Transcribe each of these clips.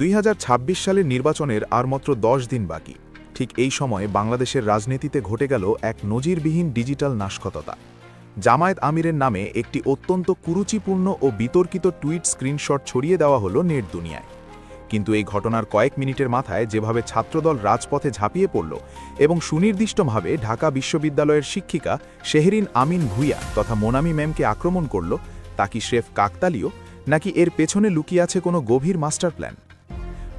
দুই হাজার ছাব্বিশ সালের নির্বাচনের আর মাত্র দশ দিন বাকি। ঠিক এই সময়ে বাংলাদেশের রাজনীতিতে ঘটে গেল এক নজিরবিহীন ডিজিটাল নাশকতা জামায়াত আমিরের নামে একটি অত্যন্ত কুরুচিপূর্ণ ও বিতর্কিত টুইট স্ক্রিনশট ছড়িয়ে দেওয়া হলো নেট দুনিয়ায়। কিন্তু এই ঘটনার কয়েক মিনিটের মাথায় যেভাবে ছাত্রদল রাজপথে ঝাঁপিয়ে পড়ল এবং সুনির্দিষ্টভাবে ঢাকা বিশ্ববিদ্যালয়ের শিক্ষিকা শেহরিন আমিন ভুইয়া তথা মোনামি ম্যামকে আক্রমণ করল, তা কি স্রেফ কাকতালীয়, নাকি এর পেছনে লুকিয়ে আছে কোনো গভীর মাস্টার প্ল্যান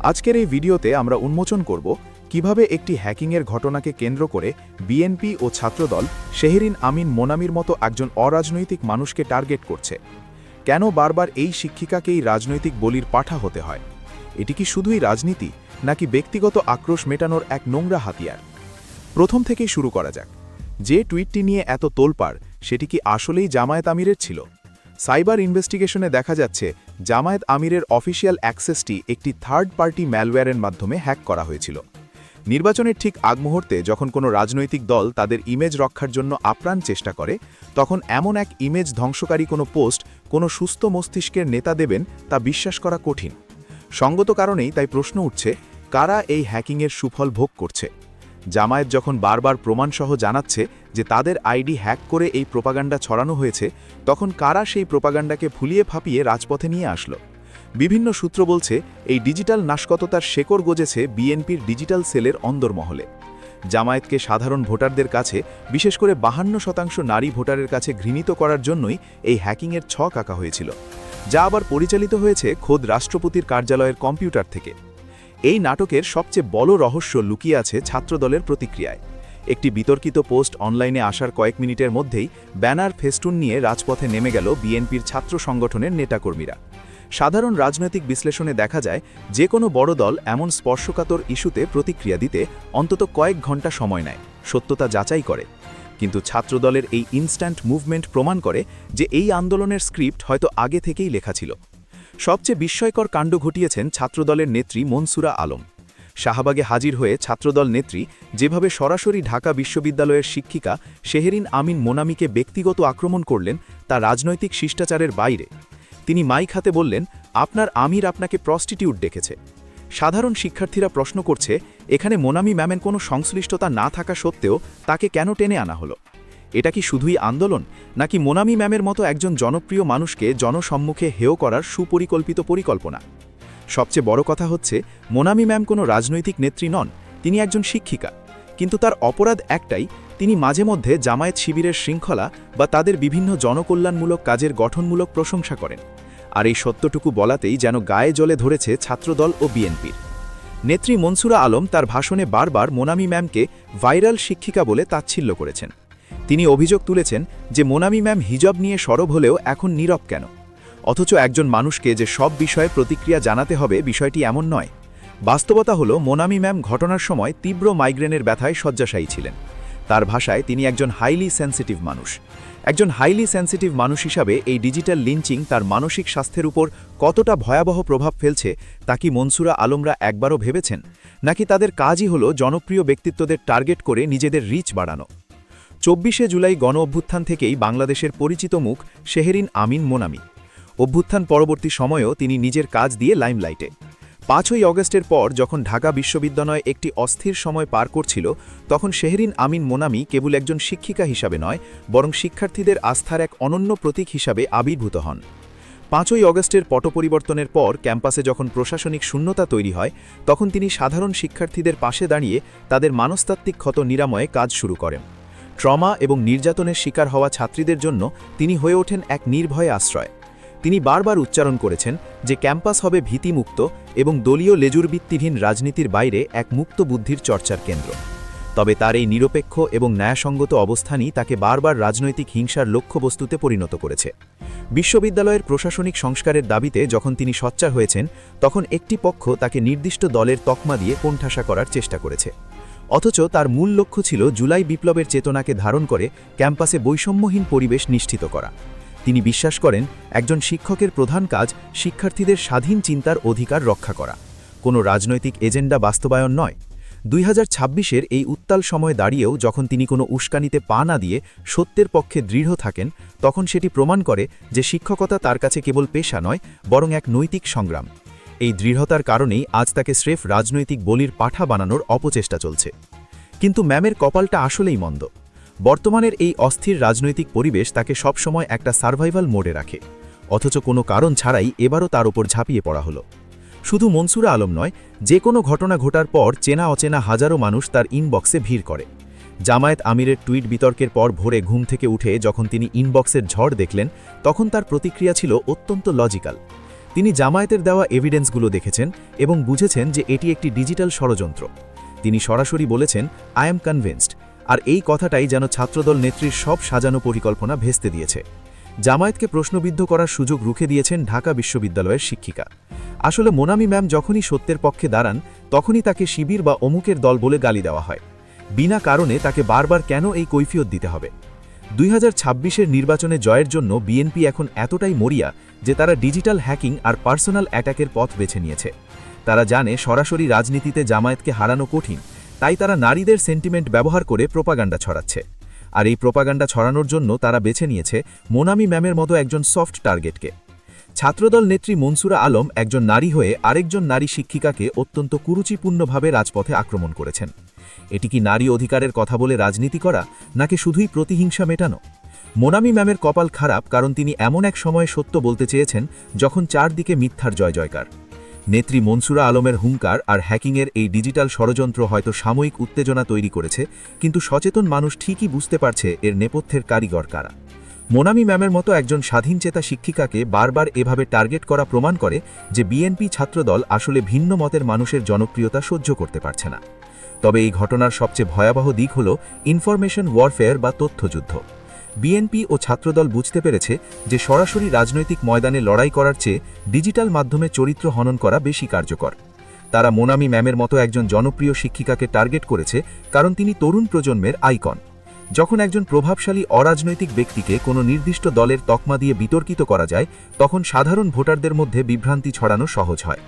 আজকের এই ভিডিওতে আমরা উন্মোচন করব কীভাবে একটি হ্যাকিংয়ের ঘটনাকে কেন্দ্র করে বিএনপি ও ছাত্রদল শেহরিন আমিন মোনামির মতো একজন অরাজনৈতিক মানুষকে টার্গেট করছে। কেন বারবার এই শিক্ষিকাকেই রাজনৈতিক বলির পাঠা হতে হয়? এটি কি শুধুই রাজনীতি, নাকি ব্যক্তিগত আক্রোশ মেটানোর এক নোংরা হাতিয়ার? প্রথম থেকেই শুরু করা যাক। যে টুইটটি নিয়ে এত তোলপাড়, সেটি কি আসলেই জামায়াত আমিরের ছিল? সাইবার ইনভেস্টিগেশনে দেখা যাচ্ছে, জামায়াত আমিরের অফিসিয়াল অ্যাক্সেসটি একটি থার্ড পার্টি ম্যালওয়্যারের মাধ্যমে হ্যাক করা হয়েছিল। নির্বাচনের ঠিক আগ মুহূর্তে যখন কোনো রাজনৈতিক দল তাদের ইমেজ রক্ষার জন্য আপ্রাণ চেষ্টা করে, তখন এমন এক ইমেজ ধ্বংসকারী কোনো পোস্ট কোনো সুস্থ মস্তিষ্কের নেতা দেবেন তা বিশ্বাস করা কঠিন। সঙ্গত কারণেই তাই প্রশ্ন উঠছে, কারা এই হ্যাকিংয়ের সুফল ভোগ করছে? জামায়াত যখন বারবার প্রমাণসহ জানাচ্ছে যে তাদের আইডি হ্যাক করে এই প্রোপাগান্ডা ছড়ানো হয়েছে, তখন কারা সেই প্রোপাগান্ডাকে ফুলিয়ে ফাঁপিয়ে রাজপথে নিয়ে আসলো? বিভিন্ন সূত্র বলছে, এই ডিজিটাল নাশকততার শেকড় গজেছে বিএনপির ডিজিটাল সেলের অন্দরমহলে। জামায়াতকে সাধারণ ভোটারদের কাছে, বিশেষ করে বাহান্ন শতাংশ নারী ভোটারের কাছে ঘৃণিত করার জন্যই এই হ্যাকিংয়ের ছক আঁকা হয়েছিল। যা আবার পরিচালিত হয়েছে খোদ রাষ্ট্রপতির কার্যালয়ের কম্পিউটার থেকে। এই নাটকের সবচেয়ে বড় রহস্য লুকিয়ে আছে ছাত্রদলের প্রতিক্রিয়ায়। একটি বিতর্কিত পোস্ট অনলাইনে আসার কয়েক মিনিটের মধ্যেই ব্যানার ফেস্টুন নিয়ে রাজপথে নেমে গেল বিএনপির ছাত্র সংগঠনের নেতাকর্মীরা। সাধারণ রাজনৈতিক বিশ্লেষণে দেখা যায়, যে কোনো বড় দল এমন স্পর্শকাতর ইস্যুতে প্রতিক্রিয়া দিতে অন্তত কয়েক ঘণ্টা সময় নেয়, সত্যতা যাচাই করে। কিন্তু ছাত্রদলের এই ইনস্ট্যান্ট মুভমেন্ট প্রমাণ করে যে এই আন্দোলনের স্ক্রিপ্ট হয়তো আগে থেকেই লেখা ছিল। সবচেয়ে বিস্ময়কর কাণ্ড ঘটিয়েছেন ছাত্রদলের নেত্রী মনসুরা আলম। শাহবাগে হাজির হয়ে ছাত্রদল নেত্রী, যেভাবে সরাসরি ঢাকা বিশ্ববিদ্যালয়ের শিক্ষিকা শেহরিন আমিন মোনামিকে ব্যক্তিগত আক্রমণ করলেন তা রাজনৈতিক শিষ্টাচারের বাইরে। তিনি মাইক হাতে বললেন, আপনার আমির আপনাকে প্রস্টিটিউট ডেকেছে। সাধারণ শিক্ষার্থীরা প্রশ্ন করছে, এখানে মোনামি ম্যামের কোনো সংশ্লিষ্টতা না থাকা সত্ত্বেও তাকে কেন টেনে আনা হলো? এটা কি শুধুই আন্দোলন, নাকি মোনামি ম্যামের মতো একজন জনপ্রিয় মানুষকে জনসম্মুখে হেয় করার সুপরিকল্পিত পরিকল্পনা? সবচেয়ে বড় কথা হচ্ছে, মোনামি ম্যাম কোনো রাজনৈতিক নেত্রী নন, তিনি একজন শিক্ষিকা। কিন্তু তার অপরাধ একটাই, তিনি মাঝে মধ্যে জামায়াত শিবিরের শৃঙ্খলা বা তাদের বিভিন্ন জনকল্যাণমূলক কাজের গঠনমূলক প্রশংসা করেন। আর এই সত্যটুকু বলাতেই যেন গায়ে জলে ধরেছে ছাত্রদল ও বিএনপির। নেত্রী মনসুরা আলম তার ভাষণে বারবার মোনামি ম্যামকে ভাইরাল শিক্ষিকা বলে তাচ্ছিল্য করেছেন। তিনি অভিযোগ তুলেছেন যে মোনামি ম্যাম হিজব নিয়ে সরব হলেও এখন নীরব কেন? অথচ একজন মানুষকে যে সব বিষয়ে প্রতিক্রিয়া জানাতে হবে বিষয়টি এমন নয়। বাস্তবতা হল, মোনামি ম্যাম ঘটনার সময় তীব্র মাইগ্রেনের ব্যথায় শয্যাশায়ী ছিলেন। তার ভাষায় তিনি একজন হাইলি সেন্সিটিভ মানুষ। একজন হাইলি সেন্সিটিভ মানুষ হিসাবে এই ডিজিটাল লিঞ্চিং তার মানসিক স্বাস্থ্যের উপর কতটা ভয়াবহ প্রভাব ফেলছে, তা কি মনসুরা আলমরা একবারও ভেবেছেন? নাকি তাদের কাজই হলো জনপ্রিয় ব্যক্তিত্বদের টার্গেট করে নিজেদের রিচ বাড়ানো? চব্বিশে জুলাই গণ অভ্যুত্থান থেকেই বাংলাদেশের পরিচিত মুখ শেহরিন আমিন মোনামি। অভ্যুত্থান পরবর্তী সময়েও তিনি নিজের কাজ দিয়ে লাইমলাইটে। পাঁচই অগস্টের পর যখন ঢাকা বিশ্ববিদ্যালয় একটি অস্থির সময় পার করছিল, তখন শেহরিন আমিন মোনামি কেবল একজন শিক্ষিকা হিসাবে নয়, বরং শিক্ষার্থীদের আস্থার এক অনন্য প্রতীক হিসাবে আবির্ভূত হন। পাঁচই অগস্টের পট পরিবর্তনের পর ক্যাম্পাসে যখন প্রশাসনিক শূন্যতা তৈরি হয়, তখন তিনি সাধারণ শিক্ষার্থীদের পাশে দাঁড়িয়ে তাদের মানস্তাত্ত্বিক ক্ষত নিরাময়ে কাজ শুরু করেন। ট্রমা এবং নির্যাতনের শিকার হওয়া ছাত্রীদের জন্য তিনি হয়ে ওঠেন এক নির্ভয় আশ্রয়। তিনি বারবার উচ্চারণ করেছেন যে ক্যাম্পাস হবে ভীতিমুক্ত এবং দলীয় লেজুরবৃত্তিহীন রাজনীতির বাইরে এক মুক্ত বুদ্ধির চর্চার কেন্দ্র। তবে তার এই নিরপেক্ষ এবং ন্যায়সঙ্গত অবস্থানই তাকে বারবার রাজনৈতিক হিংসার লক্ষ্যবস্তুতে পরিণত করেছে। বিশ্ববিদ্যালয়ের প্রশাসনিক সংস্কারের দাবিতে যখন তিনি সচ্চার হয়েছেন, তখন একটি পক্ষ তাকে নির্দিষ্ট দলের তকমা দিয়ে কোণঠাসা করার চেষ্টা করেছে। অথচ তার মূল লক্ষ্য ছিল জুলাই বিপ্লবের চেতনাকে ধারণ করে ক্যাম্পাসে বৈষম্যহীন পরিবেশ নিশ্চিত করা। তিনি বিশ্বাস করেন, একজন শিক্ষকের প্রধান কাজ শিক্ষার্থীদের স্বাধীন চিন্তার অধিকার রক্ষা করা। কোনো রাজনৈতিক এজেন্ডা বাস্তবায়ন নয়। দুই হাজার এই উত্তাল সময় দাঁড়িয়েও যখন তিনি কোনো উস্কানিতে পা না দিয়ে সত্যের পক্ষে দৃঢ় থাকেন, তখন সেটি প্রমাণ করে যে শিক্ষকতা তার কাছে কেবল পেশা নয়, বরং এক নৈতিক সংগ্রাম। এই দৃঢ়তার কারণেই আজ তাকে স্রেফ রাজনৈতিক বলির পাঠা বানানোর অপচেষ্টা চলছে। কিন্তু ম্যামের কপালটা আসলেই মন্দ। বর্তমানের এই অস্থির রাজনৈতিক পরিবেশ তাকে সবসময় একটা সার্ভাইভাল মোডে রাখে। অথচ কোনো কারণ ছাড়াই এবারও তার ওপর ঝাঁপিয়ে পড়া হলো। শুধু মনসুরা আলম নয়, যে কোনো ঘটনা ঘটার পর চেনা অচেনা হাজারো মানুষ তার ইনবক্সে ভিড় করে। জামায়াত আমিরের টুইট বিতর্কের পর ভোরে ঘুম থেকে উঠে যখন তিনি ইনবক্সের ঝড় দেখলেন, তখন তার প্রতিক্রিয়া ছিল অত্যন্ত লজিক্যাল। তিনি জামায়াতের দেওয়া এভিডেন্সগুলো দেখেছেন এবং বুঝেছেন যে এটি একটি ডিজিটাল ষড়যন্ত্র। তিনি সরাসরি বলেছেন আই এম কনভিন্সড আর এই কথাটাই যেন ছাত্রদল নেত্রীর সব সাজানো পরিকল্পনা ভেস্তে দিয়েছে। জামায়াতকে প্রশ্নবিদ্ধ করার সুযোগ রুখে দিয়েছেন ঢাকা বিশ্ববিদ্যালয়ের শিক্ষিকা। আসলে মোনামি ম্যাম যখনই সত্যের পক্ষে দাঁড়ান, তখনই তাকে শিবির বা অমুকের দল বলে গালি দেওয়া হয়। বিনা কারণে তাকে বারবার কেন এই কৈফিয়ত দিতে হবে? দুই হাজার নির্বাচনে জয়ের জন্য বিএনপি এখন এতটাই মরিয়া যে তারা ডিজিটাল হ্যাকিং আর পার্সোনাল অ্যাটাকের পথ বেছে নিয়েছে। তারা জানে সরাসরি রাজনীতিতে জামায়াতকে হারানো কঠিন, তাই তারা নারীদের সেন্টিমেন্ট ব্যবহার করে প্রোপাগান্ডা ছড়াচ্ছে। আর এই প্রোপাগান্ডা ছড়ানোর জন্য তারা বেছে নিয়েছে মোনামি ম্যামের মতো একজন সফট টার্গেটকে। ছাত্রদল নেত্রী মনসুরা আলম একজন নারী হয়ে আরেকজন নারী শিক্ষিকাকে অত্যন্ত কুরুচিপূর্ণভাবে রাজপথে আক্রমণ করেছেন। এটি কি নারী অধিকারের কথা বলে রাজনীতি করা, নাকি শুধুই প্রতিহিংসা মেটানো? মোনামি ম্যামের কপাল খারাপ কারণ তিনি এমন এক সময়ে সত্য বলতে চেয়েছেন যখন চারদিকে মিথ্যার জয় জয়কার। নেত্রী মনসুরা আলমের হুঙ্কার আর হ্যাকিংয়ের এই ডিজিটাল ষড়যন্ত্র হয়তো সাময়িক উত্তেজনা তৈরি করেছে, কিন্তু সচেতন মানুষ ঠিকই বুঝতে পারছে এর নেপথ্যের কারিগর কারা। মোনামি ম্যামের মতো একজন স্বাধীনচেতা শিক্ষিকাকে বারবার এভাবে টার্গেট করা প্রমাণ করে যে বিএনপি ছাত্রদল আসলে ভিন্ন মতের মানুষের জনপ্রিয়তা সহ্য করতে পারছে না। তবে এই ঘটনার সবচেয়ে ভয়াবহ দিক হল ইনফরমেশন ওয়ারফেয়ার বা তথ্যযুদ্ধ। বিএনপি ও ছাত্রদল বুঝতে পেরেছে যে সরাসরি রাজনৈতিক ময়দানে লড়াই করার চেয়ে ডিজিটাল মাধ্যমে চরিত্র হনন করা বেশি কার্যকর। তারা মোনামি ম্যামের মতো একজন জনপ্রিয় শিক্ষিকাকে টার্গেট করেছে কারণ তিনি তরুণ প্রজন্মের আইকন। যখন একজন প্রভাবশালী অরাজনৈতিক ব্যক্তিকে কোনো নির্দিষ্ট দলের তকমা দিয়ে বিতর্কিত করা যায়, তখন সাধারণ ভোটারদের মধ্যে বিভ্রান্তি ছড়ানো সহজ হয়।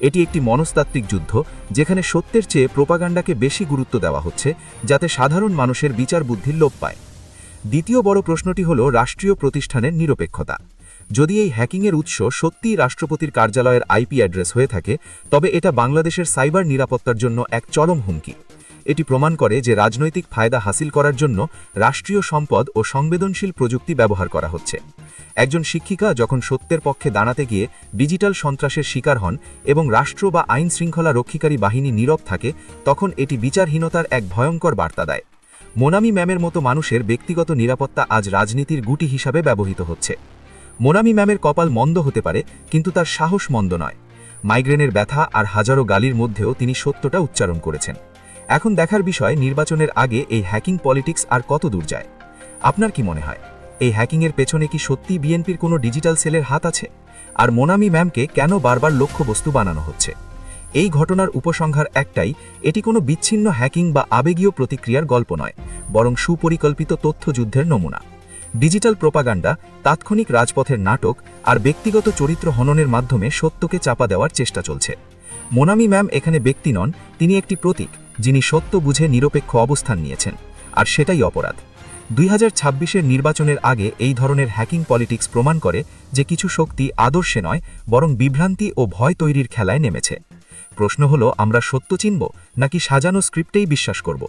এটি একটি মনস্তাত্ত্বিক যুদ্ধ, যেখানে সত্যের চেয়ে প্রোপাগান্ডাকে বেশি গুরুত্ব দেওয়া হচ্ছে, যাতে সাধারণ মানুষের বিচার বুদ্ধির লোপ পায়। দ্বিতীয় বড় প্রশ্নটি হল রাষ্ট্রীয় প্রতিষ্ঠানের নিরপেক্ষতা। যদি এই হ্যাকিংয়ের উৎস সত্যিই রাষ্ট্রপতির কার্যালয়ের আইপি অ্যাড্রেস হয়ে থাকে, তবে এটা বাংলাদেশের সাইবার নিরাপত্তার জন্য এক চরম হুমকি। এটি প্রমাণ করে যে রাজনৈতিক ফায়দা হাসিল করার জন্য রাষ্ট্রীয় সম্পদ ও সংবেদনশীল প্রযুক্তি ব্যবহার করা হচ্ছে। একজন শিক্ষিকা যখন সত্যের পক্ষে দাঁড়াতে গিয়ে ডিজিটাল সন্ত্রাসের শিকার হন এবং রাষ্ট্র বা আইন শৃঙ্খলা রক্ষীকারী বাহিনী নীরব থাকে, তখন এটি বিচারহীনতার এক ভয়ঙ্কর বার্তা দেয়। মোনামি ম্যামের মতো মানুষের ব্যক্তিগত নিরাপত্তা আজ রাজনীতির গুটি হিসাবে ব্যবহৃত হচ্ছে। মোনামি ম্যামের কপাল মন্দ হতে পারে, কিন্তু তার সাহস মন্দ নয়। মাইগ্রেনের ব্যথা আর হাজারো গালির মধ্যেও তিনি সত্যটা উচ্চারণ করেছেন। এখন দেখার বিষয়, নির্বাচনের আগে এই হ্যাকিং পলিটিক্স আর কত দূর যায়? আপনার কি মনে হয়, এই হ্যাকিংয়ের পেছনে কি সত্যি বিএনপির কোনো ডিজিটাল সেলের হাত আছে? আর মোনামি ম্যামকে কেন বারবার লক্ষ্যবস্তু বানানো হচ্ছে? এই ঘটনার উপসংহার একটাই, এটি কোনো বিচ্ছিন্ন হ্যাকিং বা আবেগীয় প্রতিক্রিয়ার গল্প নয়, বরং সুপরিকল্পিত তথ্যযুদ্ধের নমুনা। ডিজিটাল প্রোপাগান্ডা, তাৎক্ষণিক রাজপথের নাটক আর ব্যক্তিগত চরিত্র হননের মাধ্যমে সত্যকে চাপা দেওয়ার চেষ্টা চলছে। মোনামি ম্যাম এখানে ব্যক্তি নন, তিনি একটি প্রতীক, যিনি সত্য বুঝে নিরপেক্ষ অবস্থান নিয়েছেন, আর সেটাই অপরাধ। দুই হাজার ছাব্বিশের নির্বাচনের আগে এই ধরনের হ্যাকিং পলিটিক্স প্রমাণ করে যে কিছু শক্তি আদর্শে নয়, বরং বিভ্রান্তি ও ভয় তৈরির খেলায় নেমেছে। প্রশ্ন হলো আমরা সত্য চিনব নাকি সাজানো স্ক্রিপ্টেই বিশ্বাস করব?